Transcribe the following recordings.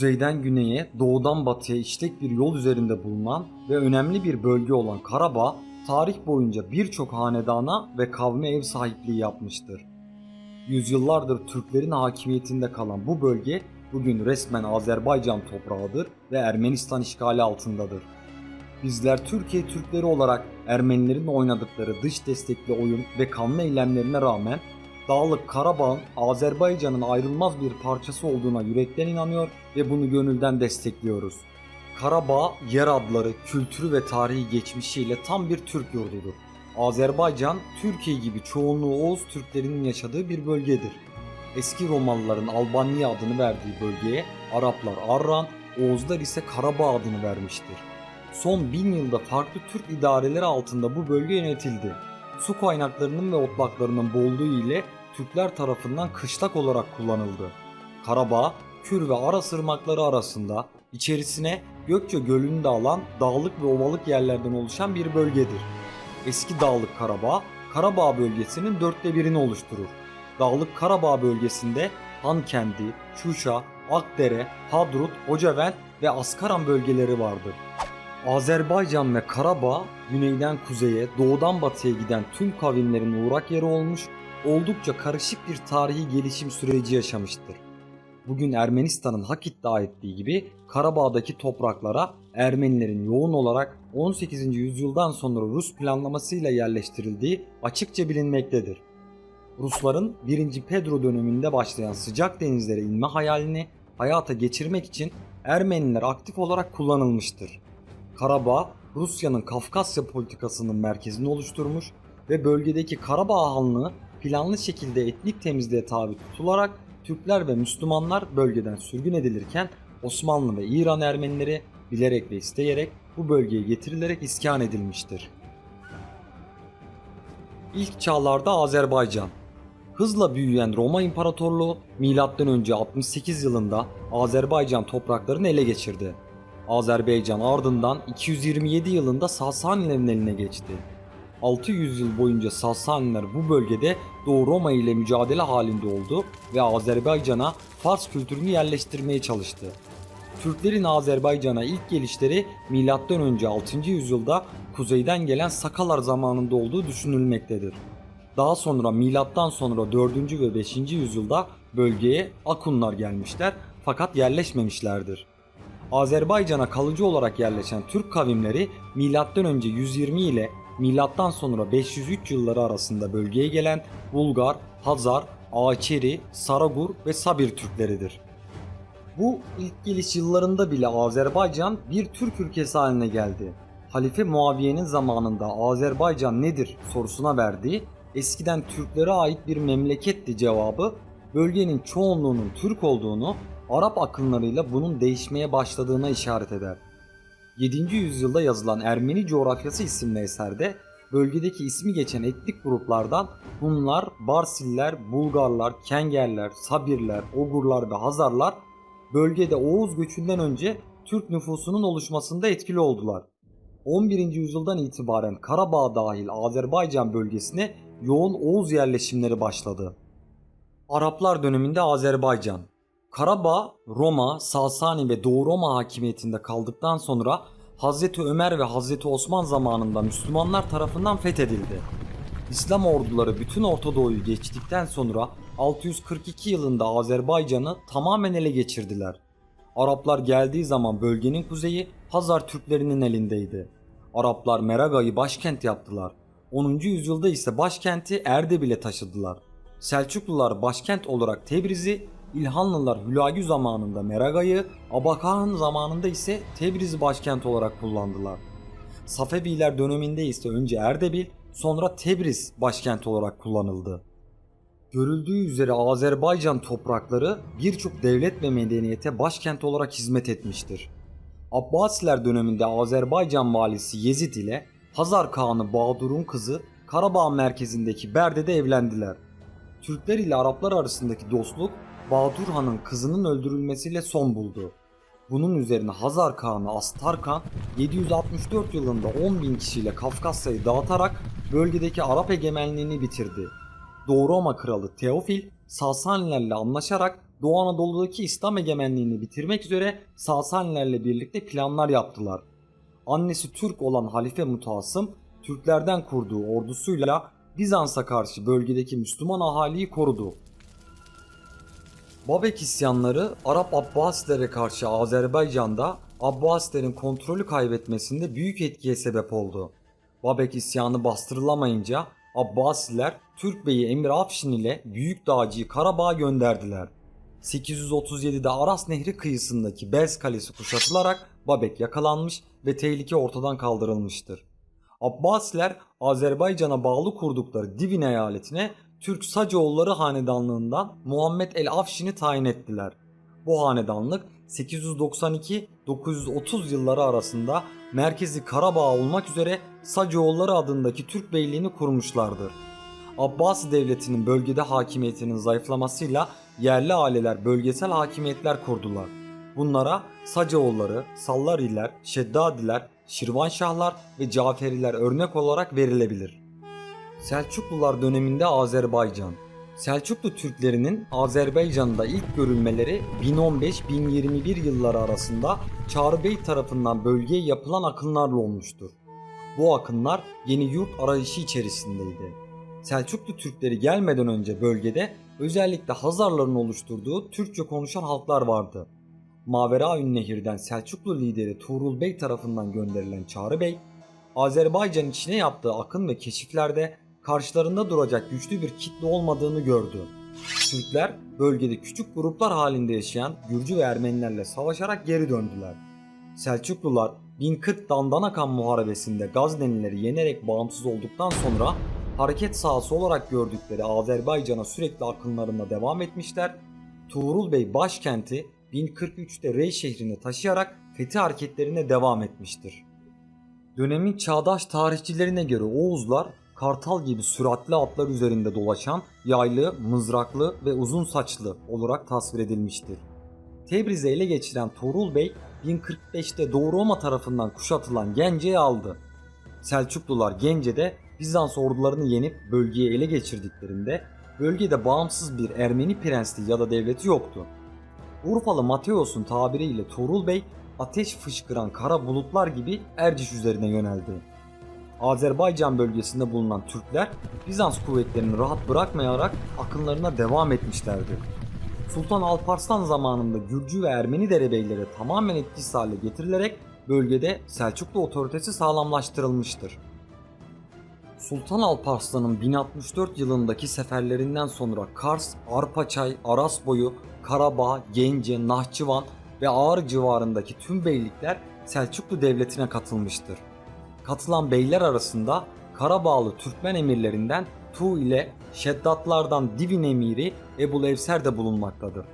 Kuzeyden güneye, doğudan batıya işlek bir yol üzerinde bulunan ve önemli bir bölge olan Karabağ, tarih boyunca birçok hanedana ve kavme ev sahipliği yapmıştır. Yüzyıllardır Türklerin hakimiyetinde kalan bu bölge bugün resmen Azerbaycan toprağıdır ve Ermenistan işgali altındadır. Bizler Türkiye Türkleri olarak Ermenilerin oynadıkları dış destekli oyun ve kanlı eylemlerine rağmen Dağlık Karabağ'ın Azerbaycan'ın ayrılmaz bir parçası olduğuna yürekten inanıyor ve bunu gönülden destekliyoruz. Karabağ, yer adları, kültürü ve tarihi geçmişiyle tam bir Türk yurdudur. Azerbaycan, Türkiye gibi çoğunluğu Oğuz Türklerinin yaşadığı bir bölgedir. Eski Romalıların Albanya adını verdiği bölgeye Araplar Arran, Oğuzlar ise Karabağ adını vermiştir. Son bin yılda farklı Türk idareleri altında bu bölge yönetildi. Su kaynaklarının ve otlaklarının bolluğu ile Türkler tarafından kışlak olarak kullanıldı. Karabağ, Kür ve Aras ırmakları arasında içerisine Gökçe Gölü'nü de alan dağlık ve ovalık yerlerden oluşan bir bölgedir. Eski Dağlık Karabağ, Karabağ bölgesinin dörtte birini oluşturur. Dağlık Karabağ bölgesinde Hankendi, Şuşa, Akdere, Hadrut, Hocavent ve Askaran bölgeleri vardır. Azerbaycan ve Karabağ güneyden kuzeye, doğudan batıya giden tüm kavimlerin uğrak yeri olmuş, oldukça karışık bir tarihi gelişim süreci yaşamıştır. Bugün Ermenistan'ın hak iddia ettiği gibi Karabağ'daki topraklara Ermenilerin yoğun olarak 18. yüzyıldan sonra Rus planlamasıyla yerleştirildiği açıkça bilinmektedir. Rusların 1. Pedro döneminde başlayan sıcak denizlere inme hayalini hayata geçirmek için Ermeniler aktif olarak kullanılmıştır. Karabağ, Rusya'nın Kafkasya politikasının merkezini oluşturmuş ve bölgedeki Karabağ Hanlığı planlı şekilde etnik temizliğe tabi tutularak Türkler ve Müslümanlar bölgeden sürgün edilirken Osmanlı ve İran Ermenileri bilerek ve isteyerek bu bölgeye getirilerek iskan edilmiştir. İlk çağlarda Azerbaycan Hızla büyüyen Roma İmparatorluğu M.Ö. 68 yılında Azerbaycan topraklarını ele geçirdi. Azerbaycan ardından 227 yılında Sasanilerin eline geçti. 600 yıl boyunca Sasaniler bu bölgede Doğu Roma ile mücadele halinde oldu ve Azerbaycan'a Fars kültürünü yerleştirmeye çalıştı. Türklerin Azerbaycan'a ilk gelişleri M.Ö. 6. yüzyılda kuzeyden gelen Sakalar zamanında olduğu düşünülmektedir. Daha sonra milattan sonra 4. ve 5. yüzyılda bölgeye Akunlar gelmişler fakat yerleşmemişlerdir. Azerbaycan'a kalıcı olarak yerleşen Türk kavimleri M.Ö. 120 ile milattan sonra 503 yılları arasında bölgeye gelen Bulgar, Hazar, Ağaçeri, Saragur ve Sabir Türkleridir. Bu ilk geliş yıllarında bile Azerbaycan bir Türk ülkesi haline geldi. Halife Muaviye'nin zamanında Azerbaycan nedir sorusuna verdiği eskiden Türklere ait bir memleketti cevabı bölgenin çoğunluğunun Türk olduğunu Arap akımlarıyla bunun değişmeye başladığına işaret eder. 7. yüzyılda yazılan Ermeni Coğrafyası isimli eserde bölgedeki ismi geçen etnik gruplardan Hunlar, Barsiller, Bulgarlar, Kengerler, Sabirler, Ogurlar ve Hazarlar bölgede Oğuz göçünden önce Türk nüfusunun oluşmasında etkili oldular. 11. yüzyıldan itibaren Karabağ dahil Azerbaycan bölgesine yoğun Oğuz yerleşimleri başladı. Araplar döneminde Azerbaycan Karabağ, Roma, Sasani ve Doğu Roma hakimiyetinde kaldıktan sonra Hazreti Ömer ve Hazreti Osman zamanında Müslümanlar tarafından fethedildi. İslam orduları bütün Orta Doğu'yu geçtikten sonra 642 yılında Azerbaycan'ı tamamen ele geçirdiler. Araplar geldiği zaman bölgenin kuzeyi Hazar Türklerinin elindeydi. Araplar Meraga'yı başkent yaptılar. 10. yüzyılda ise başkenti Erdebil'e taşıdılar. Selçuklular başkent olarak Tebriz'i, İlhanlılar Hülagü zamanında Meraga'yı, Abakan zamanında ise Tebriz'i başkent olarak kullandılar. Safeviler döneminde ise önce Erdebil, sonra Tebriz başkent olarak kullanıldı. Görüldüğü üzere Azerbaycan toprakları birçok devlet ve medeniyete başkent olarak hizmet etmiştir. Abbasiler döneminde Azerbaycan valisi Yezid ile Hazar Kağanı Bağdur'un kızı Karabağ merkezindeki Berde'de evlendiler. Türkler ile Araplar arasındaki dostluk Bahadur Han'ın kızının öldürülmesiyle son buldu. Bunun üzerine Hazar Kağanı Astarkan 764 yılında 10 bin kişiyle Kafkasya'yı dağıtarak bölgedeki Arap egemenliğini bitirdi. Doğu Roma kralı Teofil Sasanilerle anlaşarak Doğu Anadolu'daki İslam egemenliğini bitirmek üzere Sasanilerle birlikte planlar yaptılar. Annesi Türk olan Halife Mutasım, Türklerden kurduğu ordusuyla Bizans'a karşı bölgedeki Müslüman ahaliyi korudu. Babek isyanları Arap Abbasilere karşı Azerbaycan'da Abbasilerin kontrolü kaybetmesinde büyük etkiye sebep oldu. Babek isyanı bastırılamayınca Abbasiler Türk Beyi Emir Afşin ile Büyük Dağcı'yı Karabağ'a gönderdiler. 837'de Aras Nehri kıyısındaki Bez Kalesi kuşatılarak Babek yakalanmış ve tehlike ortadan kaldırılmıştır. Abbasiler Azerbaycan'a bağlı kurdukları Divin eyaletine Türk Sacoğulları hanedanlığından Muhammed el Afşin'i tayin ettiler. Bu hanedanlık 892-930 yılları arasında merkezi Karabağ olmak üzere Sacoğulları adındaki Türk beyliğini kurmuşlardır. Abbasi devletinin bölgede hakimiyetinin zayıflamasıyla yerli aileler bölgesel hakimiyetler kurdular. Bunlara Sacaoğulları, Sallariler, Şeddadiler, Şirvanşahlar ve Caferiler örnek olarak verilebilir. Selçuklular döneminde Azerbaycan Selçuklu Türklerinin Azerbaycan'da ilk görülmeleri 1015-1021 yılları arasında Çağrı Bey tarafından bölgeye yapılan akınlarla olmuştur. Bu akınlar yeni yurt arayışı içerisindeydi. Selçuklu Türkleri gelmeden önce bölgede özellikle Hazarların oluşturduğu Türkçe konuşan halklar vardı. Maveraün Nehir'den Selçuklu lideri Tuğrul Bey tarafından gönderilen Çağrı Bey, Azerbaycan içine yaptığı akın ve keşiflerde karşılarında duracak güçlü bir kitle olmadığını gördü. Türkler bölgede küçük gruplar halinde yaşayan Gürcü ve Ermenilerle savaşarak geri döndüler. Selçuklular 1040 Dandanakan Muharebesi'nde Gaznelileri yenerek bağımsız olduktan sonra hareket sahası olarak gördükleri Azerbaycan'a sürekli akınlarına devam etmişler. Tuğrul Bey başkenti 1043'te Rey şehrini taşıyarak fethi hareketlerine devam etmiştir. Dönemin çağdaş tarihçilerine göre Oğuzlar kartal gibi süratli atlar üzerinde dolaşan yaylı, mızraklı ve uzun saçlı olarak tasvir edilmiştir. Tebriz'i ele geçiren Tuğrul Bey 1045'te Doğu Roma tarafından kuşatılan Gence'yi aldı. Selçuklular Gence'de Bizans ordularını yenip bölgeyi ele geçirdiklerinde bölgede bağımsız bir Ermeni prensliği ya da devleti yoktu. Urfalı Mateos'un tabiriyle Tuğrul Bey ateş fışkıran kara bulutlar gibi Erciş üzerine yöneldi. Azerbaycan bölgesinde bulunan Türkler Bizans kuvvetlerini rahat bırakmayarak akınlarına devam etmişlerdi. Sultan Alparslan zamanında Gürcü ve Ermeni derebeyleri tamamen etkisiz hale getirilerek bölgede Selçuklu otoritesi sağlamlaştırılmıştır. Sultan Alparslan'ın 1064 yılındaki seferlerinden sonra Kars, Arpaçay, Arasboyu, Karabağ, Gence, Nahçıvan ve Ağrı civarındaki tüm beylikler Selçuklu Devleti'ne katılmıştır. Katılan beyler arasında Karabağlı Türkmen emirlerinden Tu ile Şeddatlardan Divin emiri Ebu Levser de bulunmaktadır.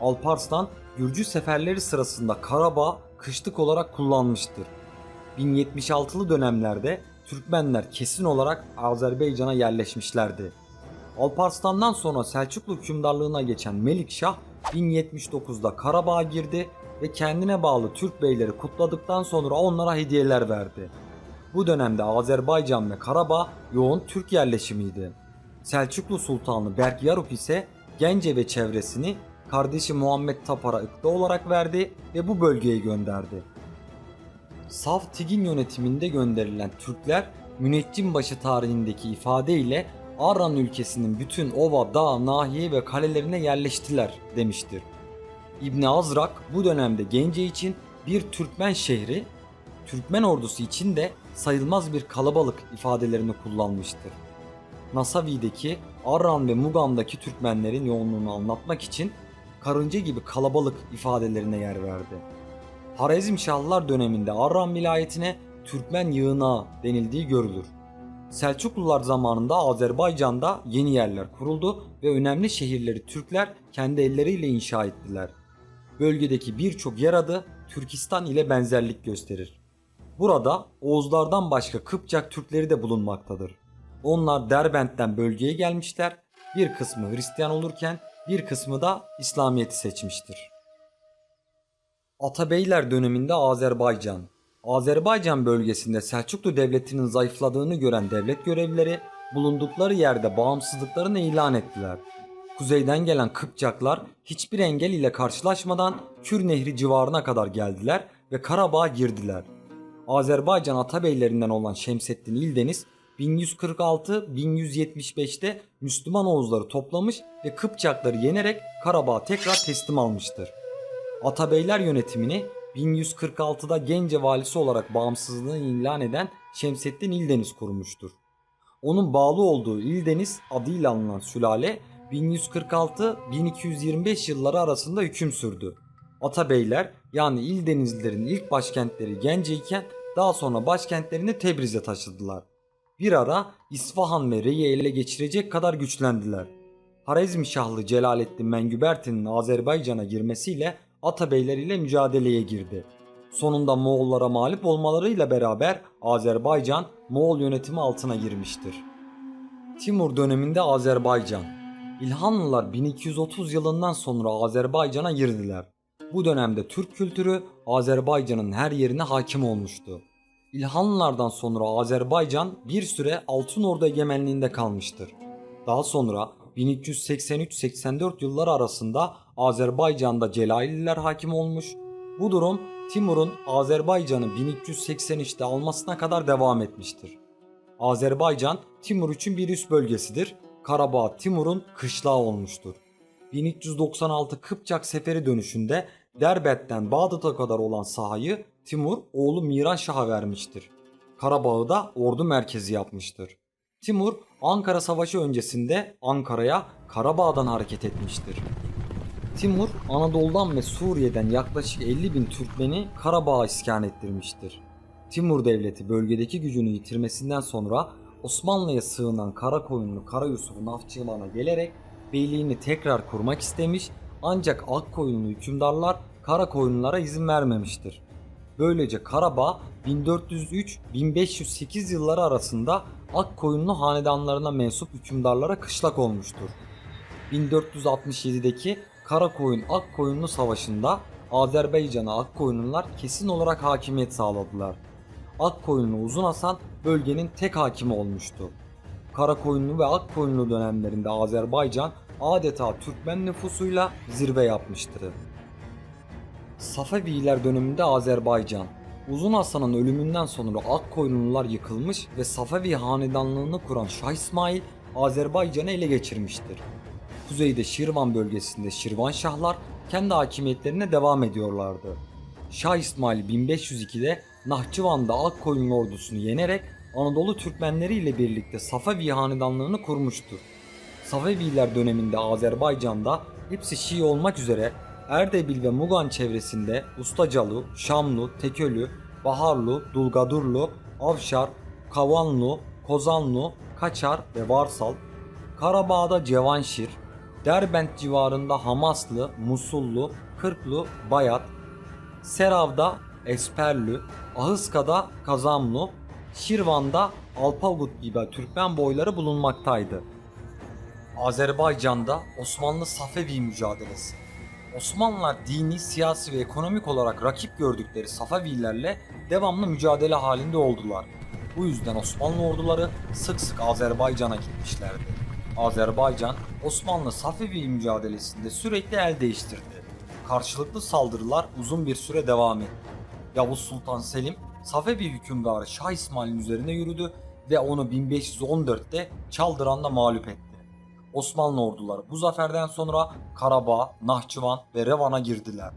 Alparslan Gürcü seferleri sırasında Karabağ kışlık olarak kullanmıştır. 1076'lı dönemlerde Türkmenler kesin olarak Azerbaycan'a yerleşmişlerdi. Alparslan'dan sonra Selçuklu hükümdarlığına geçen Melikşah 1079'da Karabağ'a girdi ve kendine bağlı Türk beyleri kutladıktan sonra onlara hediyeler verdi. Bu dönemde Azerbaycan ve Karabağ yoğun Türk yerleşimiydi. Selçuklu Sultanı Berk ise Gence ve çevresini kardeşi Muhammed Tapar'a ıkta olarak verdi ve bu bölgeye gönderdi. Saf Tigin yönetiminde gönderilen Türkler Müneccimbaşı tarihindeki ifadeyle Arran ülkesinin bütün ova, dağ, nahiye ve kalelerine yerleştiler demiştir. İbn Azrak bu dönemde Gence için bir Türkmen şehri, Türkmen ordusu için de sayılmaz bir kalabalık ifadelerini kullanmıştır. Nasavi'deki Arran ve Mugam'daki Türkmenlerin yoğunluğunu anlatmak için karınca gibi kalabalık ifadelerine yer verdi. Harezmşahlılar döneminde Arran vilayetine Türkmen yığınağı denildiği görülür. Selçuklular zamanında Azerbaycan'da yeni yerler kuruldu ve önemli şehirleri Türkler kendi elleriyle inşa ettiler. Bölgedeki birçok yer adı Türkistan ile benzerlik gösterir. Burada Oğuzlardan başka Kıpçak Türkleri de bulunmaktadır. Onlar Derbent'ten bölgeye gelmişler, bir kısmı Hristiyan olurken bir kısmı da İslamiyet'i seçmiştir. Atabeyler döneminde Azerbaycan Azerbaycan bölgesinde Selçuklu Devleti'nin zayıfladığını gören devlet görevlileri bulundukları yerde bağımsızlıklarını ilan ettiler. Kuzeyden gelen Kıpçaklar hiçbir engel ile karşılaşmadan Kür Nehri civarına kadar geldiler ve Karabağ'a girdiler. Azerbaycan Atabeylerinden olan Şemseddin İldeniz 1146-1175'te Müslüman Oğuzları toplamış ve Kıpçakları yenerek Karabağ'a tekrar teslim almıştır. Atabeyler yönetimini 1146'da Gence valisi olarak bağımsızlığını ilan eden Şemseddin İldeniz kurmuştur. Onun bağlı olduğu İldeniz adıyla anılan sülale 1146-1225 yılları arasında hüküm sürdü. Atabeyler yani İldenizlilerin ilk başkentleri Gence iken daha sonra başkentlerini Tebriz'e taşıdılar. Bir ara İsfahan ve Rey'i ele geçirecek kadar güçlendiler. Harezmşahlı Celalettin Mengüberti'nin Azerbaycan'a girmesiyle Atabeyler ile mücadeleye girdi. Sonunda Moğollara mağlup olmalarıyla beraber Azerbaycan Moğol yönetimi altına girmiştir. Timur döneminde Azerbaycan İlhanlılar 1230 yılından sonra Azerbaycan'a girdiler. Bu dönemde Türk kültürü Azerbaycan'ın her yerine hakim olmuştu. İlhanlılardan sonra Azerbaycan bir süre Altın Ordu egemenliğinde kalmıştır. Daha sonra 1383-84 yılları arasında Azerbaycan'da Celalililer hakim olmuş. Bu durum Timur'un Azerbaycan'ı 1383'te almasına kadar devam etmiştir. Azerbaycan Timur için bir üst bölgesidir. Karabağ Timur'un kışlağı olmuştur. 1396 Kıpçak seferi dönüşünde Derbent'ten Bağdat'a kadar olan sahayı Timur oğlu Miran Şah'a vermiştir. Karabağ'ı da ordu merkezi yapmıştır. Timur Ankara Savaşı öncesinde Ankara'ya Karabağ'dan hareket etmiştir. Timur Anadolu'dan ve Suriye'den yaklaşık 50 bin Türkmeni Karabağ'a iskan ettirmiştir. Timur Devleti bölgedeki gücünü yitirmesinden sonra Osmanlı'ya sığınan Karakoyunlu Kara Yusuf Nafçıvan'a gelerek beyliğini tekrar kurmak istemiş ancak Akkoyunlu hükümdarlar Karakoyunlulara izin vermemiştir. Böylece Karabağ 1403-1508 yılları arasında Akkoyunlu hanedanlarına mensup hükümdarlara kışlak olmuştur. 1467'deki Karakoyun Akkoyunlu Savaşı'nda Azerbaycan'a Akkoyunlular kesin olarak hakimiyet sağladılar. Akkoyunlu Uzun Hasan bölgenin tek hakimi olmuştu. Karakoyunlu ve Akkoyunlu dönemlerinde Azerbaycan adeta Türkmen nüfusuyla zirve yapmıştı. Safeviler döneminde Azerbaycan Uzun Hasan'ın ölümünden sonra Akkoyunlular yıkılmış ve Safevi hanedanlığını kuran Şah İsmail Azerbaycan'ı ele geçirmiştir. Kuzeyde Şirvan bölgesinde Şirvanşahlar kendi hakimiyetlerine devam ediyorlardı. Şah İsmail 1502'de Nahçıvan'da Akkoyunlu ordusunu yenerek Anadolu Türkmenleri ile birlikte Safevi hanedanlığını kurmuştur. Safeviler döneminde Azerbaycan'da hepsi Şii olmak üzere Erdebil ve Mugan çevresinde Ustacalı, Şamlı, Tekölü, Baharlı, Dulgadurlu, Avşar, Kavanlu, Kozanlu, Kaçar ve Varsal, Karabağ'da Cevanşir, Derbent civarında Hamaslı, Musullu, Kırklı, Bayat, Serav'da Esperlü, Ahıska'da Kazamlu, Şirvan'da Alpagut gibi Türkmen boyları bulunmaktaydı. Azerbaycan'da Osmanlı Safevi mücadelesi. Osmanlılar dini, siyasi ve ekonomik olarak rakip gördükleri Safevilerle devamlı mücadele halinde oldular. Bu yüzden Osmanlı orduları sık sık Azerbaycan'a gitmişlerdi. Azerbaycan, Osmanlı Safevi mücadelesinde sürekli el değiştirdi. Karşılıklı saldırılar uzun bir süre devam etti. Yavuz Sultan Selim, Safevi hükümdarı Şah İsmail'in üzerine yürüdü ve onu 1514'te Çaldıran'da mağlup etti. Osmanlı orduları bu zaferden sonra Karabağ, Nahçıvan ve Revan'a girdiler.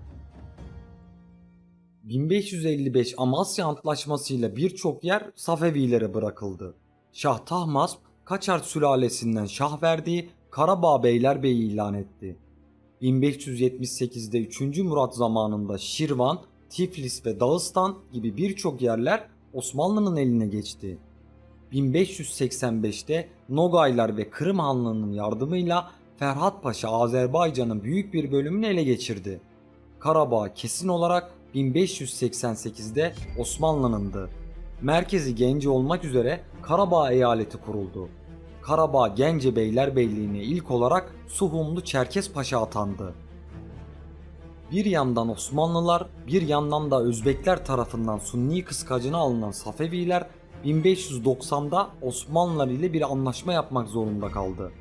1555 Amasya Antlaşması ile birçok yer Safevilere bırakıldı. Şah Tahmasp, Kaçar sülalesinden şah verdiği Karabağ Beylerbeyi ilan etti. 1578'de 3. Murat zamanında Şirvan, Tiflis ve Dağıstan gibi birçok yerler Osmanlı'nın eline geçti. 1585'te Nogaylar ve Kırım Hanlığı'nın yardımıyla Ferhat Paşa Azerbaycan'ın büyük bir bölümünü ele geçirdi. Karabağ kesin olarak 1588'de Osmanlı'nındı. Merkezi Gence olmak üzere Karabağ eyaleti kuruldu. Karabağ Gence Beylerbeyliğine ilk olarak Suhumlu Çerkes Paşa atandı. Bir yandan Osmanlılar, bir yandan da Özbekler tarafından Sunni kıskacına alınan Safeviler 1590'da Osmanlılar ile bir anlaşma yapmak zorunda kaldı.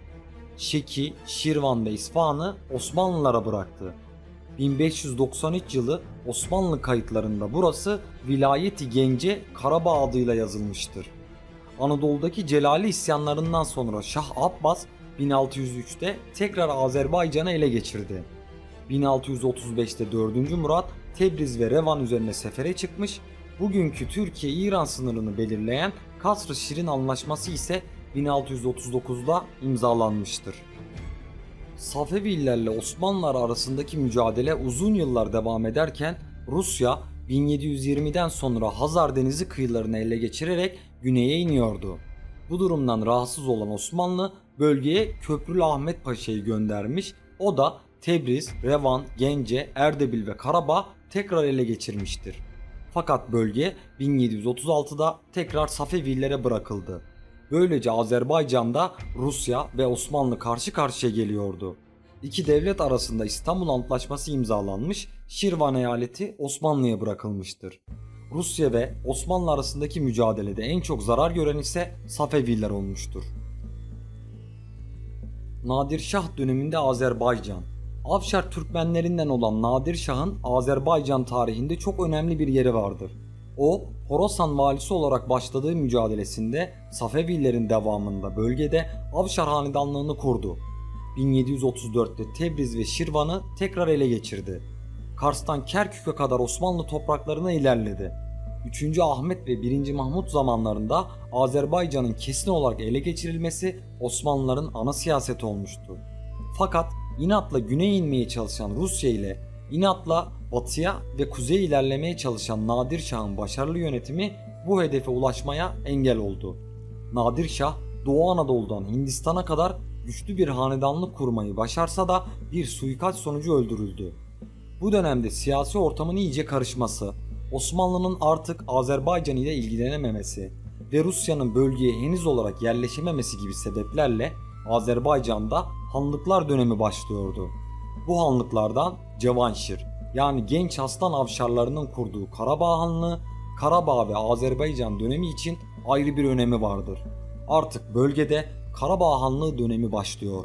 Şeki, Şirvan ve İsfahan'ı Osmanlılara bıraktı. 1593 yılı Osmanlı kayıtlarında burası Vilayeti Gence Karabağ adıyla yazılmıştır. Anadolu'daki Celali isyanlarından sonra Şah Abbas 1603'te tekrar Azerbaycan'ı ele geçirdi. 1635'te 4. Murat Tebriz ve Revan üzerine sefere çıkmış, bugünkü Türkiye-İran sınırını belirleyen Kasr-ı Şirin Anlaşması ise 1639'da imzalanmıştır. Safevilerle Osmanlılar arasındaki mücadele uzun yıllar devam ederken Rusya 1720'den sonra Hazar Denizi kıyılarını ele geçirerek güneye iniyordu. Bu durumdan rahatsız olan Osmanlı bölgeye Köprülü Ahmet Paşa'yı göndermiş. O da Tebriz, Revan, Gence, Erdebil ve Karabağ tekrar ele geçirmiştir. Fakat bölge 1736'da tekrar Safevililere bırakıldı. Böylece Azerbaycan'da Rusya ve Osmanlı karşı karşıya geliyordu. İki devlet arasında İstanbul Antlaşması imzalanmış, Şirvan eyaleti Osmanlı'ya bırakılmıştır. Rusya ve Osmanlı arasındaki mücadelede en çok zarar gören ise Safeviler olmuştur. Nadir Şah döneminde Azerbaycan Afşar Türkmenlerinden olan Nadir Şah'ın Azerbaycan tarihinde çok önemli bir yeri vardır. O, Horasan valisi olarak başladığı mücadelesinde Safevilerin devamında bölgede Avşar hanedanlığını kurdu. 1734'te Tebriz ve Şirvan'ı tekrar ele geçirdi. Kars'tan Kerkük'e kadar Osmanlı topraklarına ilerledi. 3. Ahmet ve 1. Mahmut zamanlarında Azerbaycan'ın kesin olarak ele geçirilmesi Osmanlıların ana siyaseti olmuştu. Fakat inatla güneye inmeye çalışan Rusya ile inatla batıya ve kuzeye ilerlemeye çalışan Nadir Şah'ın başarılı yönetimi bu hedefe ulaşmaya engel oldu. Nadir Şah Doğu Anadolu'dan Hindistan'a kadar güçlü bir hanedanlık kurmayı başarsa da bir suikast sonucu öldürüldü. Bu dönemde siyasi ortamın iyice karışması, Osmanlı'nın artık Azerbaycan ile ilgilenememesi ve Rusya'nın bölgeye henüz olarak yerleşememesi gibi sebeplerle Azerbaycan'da hanlıklar dönemi başlıyordu. Bu hanlıklardan Cevanşir yani genç aslan avşarlarının kurduğu Karabağ Hanlığı, Karabağ ve Azerbaycan dönemi için ayrı bir önemi vardır. Artık bölgede Karabağ Hanlığı dönemi başlıyor.